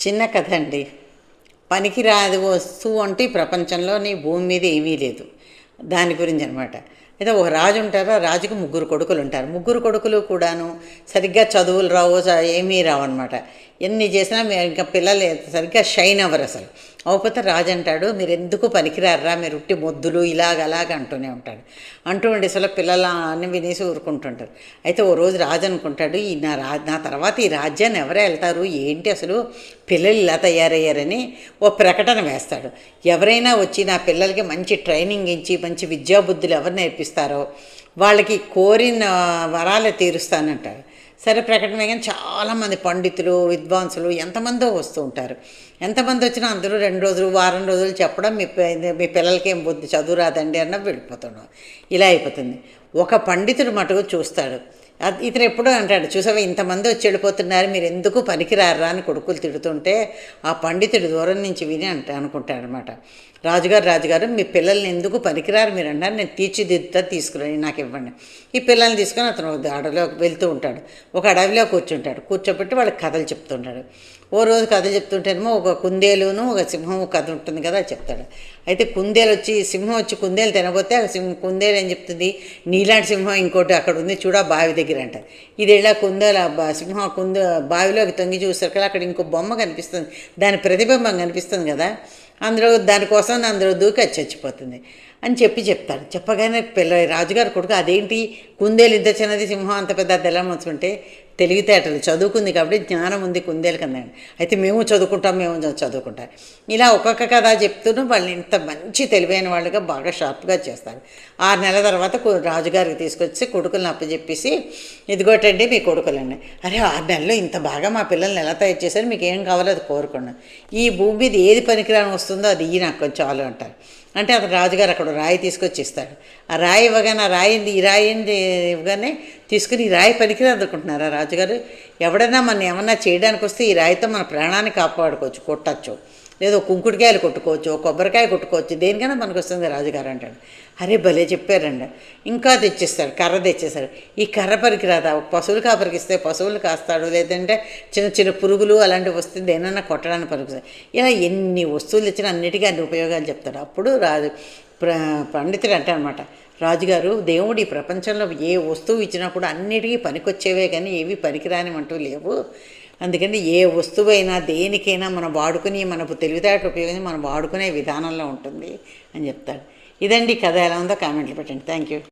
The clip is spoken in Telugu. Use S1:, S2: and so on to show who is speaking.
S1: చిన్న కథ అండి పనికిరాదు వస్తువు అంటే ప్రపంచంలోని భూమి మీద ఏమీ లేదు. దాని గురించి అనమాట అయితే ఒక రాజు ఉంటారు ఆ రాజుకు ముగ్గురు కొడుకులు ఉంటారు. ముగ్గురు కొడుకులు కూడాను సరిగ్గా చదువులు రావు చ- ఏమీ రావు అనమాట ఎన్ని చేసినా మీరు ఇంకా పిల్లలు సరిగ్గా షైన్ అవ్వరు అసలు. అవకపోతే రాజు అంటాడు మీరు ఎందుకు పనికిరారా మీరు ఉట్టి మొద్దులు ఇలాగ అలాగ అంటూనే ఉంటాడు. అంటూ ఉండే అసలు పిల్లల అన్ని వినేసి ఊరుకుంటుంటారు. అయితే ఓ రోజు రాజు అనుకుంటాడు ఈ నా రా నా తర్వాత ఈ రాజ్యాన్ని ఎవరు వెళ్తారు? ఏంటి అసలు? పిల్లలు ఇలా తయారయ్యారని ఓ ప్రకటన వేస్తాడు. ఎవరైనా వచ్చి నా పిల్లలకి మంచి ట్రైనింగ్ ఇచ్చి మంచి విద్యాబుద్ధులు ఎవరు నేర్పిస్తారో వాళ్ళకి కోరిన వరాలు తీరుస్తానంటాడు సరే ప్రకటన కానీ చాలామంది పండితులు విద్వాంసులు ఎంతమందో వస్తూ ఉంటారు. ఎంతమంది వచ్చినా అందరూ రెండు రోజులు వారం రోజులు చెప్పడం మీ మీ పిల్లలకి ఏం చదువు రాదండి అన్న వెళ్ళిపోతున్నాం ఇలా అయిపోతుంది. ఒక పండితుడు మటుకు చూస్తాడు. ఇతను ఎప్పుడూ అంటాడు చూసావా ఇంతమంది వచ్చి వెళ్ళిపోతున్నారు మీరు ఎందుకు పనికిరారా అని కొడుకులు తిడుతుంటే ఆ పండితుడు దూరం నుంచి విని అంట అనుకుంటాడు అనమాట రాజుగారు రాజుగారు మీ పిల్లల్ని ఎందుకు పనికిరారు మీరు అన్నారు నేను తీర్చిదిద్దుతా తీసుకురండి నాకు ఇవ్వండి. ఈ పిల్లల్ని తీసుకొని అతను అడవిలో అడవిలోకి వెళ్తూ ఉంటాడు. ఒక అడవిలో కూర్చుంటాడు. కూర్చోబెట్టి వాళ్ళకి కథలు చెప్తుంటాడు. ఓ రోజు కథలు చెప్తుంటేనేమో ఒక కుందేలును ఒక సింహం కథ ఉంటుంది కదా చెప్తాడు. అయితే కుందేలు వచ్చి సింహం వచ్చి కుందేలు తినబోతే ఆ సింహం కుందేలు ఏం చెప్తుంది? నీలాంటి సింహం ఇంకోటి అక్కడ ఉంది చూడ బావి దగ్గర. అంట ఇది ఇలా కుందేల సింహం కుంద బావిలోకి తొంగి చూసరికి కదా అక్కడ ఇంకో బొమ్మ కనిపిస్తుంది. దాని ప్రతిబింబం కనిపిస్తుంది కదా. అందులో దానికోసం అందులో దూకి అది చచ్చిపోతుంది. అని చెప్పి చెప్తాడు చెప్పగానే పిల్ల రాజుగారి కొడుకు అదేంటి? కుందేలు ఇంత చిన్నది సింహం అంత పెద్ద తెల్ల తెలివితేటలు చదువుకుంది కాబట్టి జ్ఞానం ఉంది కుందేలు కదండి అయితే మేము చదువుకుంటాం మేము చదువుకుంటాం. ఇలా ఒక్కొక్క కథ చెప్తూనే వాళ్ళు ఇంత మంచి తెలివైన వాళ్ళుగా బాగా షార్ప్గా చేస్తారు. ఆరు నెలల తర్వాత రాజుగారికి తీసుకొచ్చి కొడుకులను అప్పచెప్పేసి ఇదిగోటండి మీ కొడుకులండి. అరే ఆరు నెలల్లో ఇంత బాగా మా పిల్లల్ని ఎలా తయారు చేశారు? మీకు ఏం కావాలో అది కోరుకున్నాను ఈ భూమి మీద ఏది పనికిరాని వస్తుందో అది ఈ నాకు కొంచెం చాలు అంటారు. అంటే అతను రాజుగారు అక్కడ రాయి తీసుకొచ్చి ఇస్తాడు ఆ రాయి ఇవ్వగానే ఆ రాయి ఈ రాయి ఇవ్వగానే తీసుకుని ఈ రాయి పనికిరాదు అనుకుంటున్నారు ఆ రాజుగారు. ఎవడైనా మన ఏమన్నా చేయడానికి వస్తే ఈ రాయితో మన ప్రాణాన్ని కాపాడుకోవచ్చు కొట్టచ్చు. లేదో కుంకుడికాయలు కొట్టుకోవచ్చు కొబ్బరికాయ కొట్టుకోవచ్చు దేనికైనా మనకు వస్తుంది రాజుగారు అంటాడు. అరే భలే చెప్పారండి. ఇంకా తెచ్చిస్తాడు కర్ర తెచ్చేస్తాడు ఈ కర్ర పరికిరాదా? పశువులు కాపరికిస్తే పశువులు కాస్తాడు లేదంటే చిన్న చిన్న పురుగులు అలాంటివి వస్తే దేనన్నా కొట్టడానికి పనికిస్తాడు ఇలా ఎన్ని వస్తువులు ఇచ్చినా అన్నిటికీ అన్ని ఉపయోగాలు చెప్తాడు. అప్పుడు రాజు ప్ర పండితుడు అంటే అనమాట రాజుగారు దేవుడు ఈ ప్రపంచంలో ఏ వస్తువు ఇచ్చినా కూడా అన్నిటికీ పనికొచ్చేవే కానీ ఏవి పనికిరానివంటూ లేవు. అందుకని ఏ వస్తువైనా దేనికైనా మనం వాడుకుని మనకు తెలివితేటలు ఉపయోగించి మనం వాడుకునే విధానంలో ఉంటుంది అని చెప్తాడు. ఇదండి కథ ఎలా ఉందో కామెంట్లు పెట్టండి. Thank you